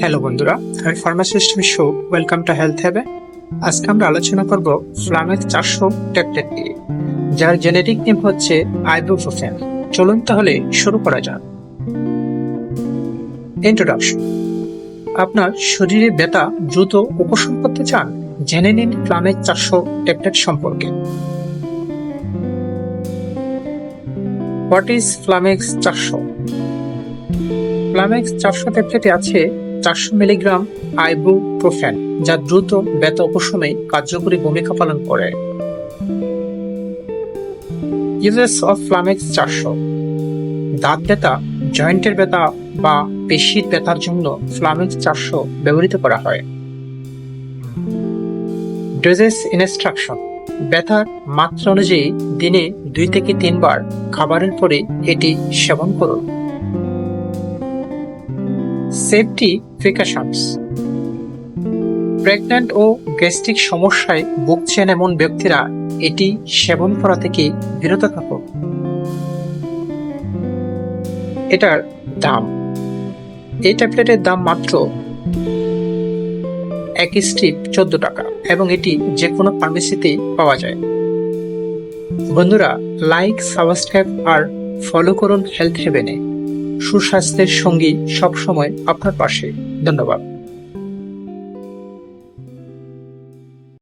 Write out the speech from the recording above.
Hello বন্ধুরা। আমি pharmacist show welcome to Health Haven আজকে আমরা আলোচনা করব ফ্লামেক্স চারশো ট্যাবলেট নিয়ে, যার জেনেটিক নেম হচ্ছে আইবুপ্রোফেন চলুন তাহলে শুরু করা যাক। ইন্ট্রোডাকশন আপনার শরীরে ব্যথা দ্রুত উপশম করতে চান, জেনে নিন ফ্লামেক্স চারশো ট্যাবলেট সম্পর্কে। হোয়াট ইজ ফ্লামেক্স চারশো? ফ্লামেক্স চারশো ট্যাবলেটে আছে চারশো মিলিগ্রাম আইবুপ্রোফেন, যা দ্রুত ব্যথা উপশমে কার্যকরী ভূমিকা পালন করে। ইউজেস অফ ফ্লামেক্স চারশো। দাঁত ব্যথা, জয়েন্টের ব্যথা বা পেশির ব্যথার জন্য ফ্লামেক্স চারশো ব্যবহৃত করা হয়। Doses instruction. ব্যথার মাত্রা অনুযায়ী দিনে দুই থেকে তিনবার খাবারের পরে এটি সেবন করুন। Safety precautions. প্রেগন্যান্ট ও গ্যাস্ট্রিক সমস্যায় ভুগছেন এমন ব্যক্তিরা এটি সেবন করা থেকে বিরত থাকুন। এটার দাম। এই ট্যাবলেটের দাম মাত্র এক স্ট্রিপ চোদ্দ টাকা এবং এটি যে কোনো ফার্মেসিতে পাওয়া যায়। বন্ধুরা, লাইক, সাবস্ক্রাইব আর ফলো করুন হেলথ হেভেনে। সুস্বাস্থ্যের সঙ্গী সবসময় আপনার পাশে। ধন্যবাদ।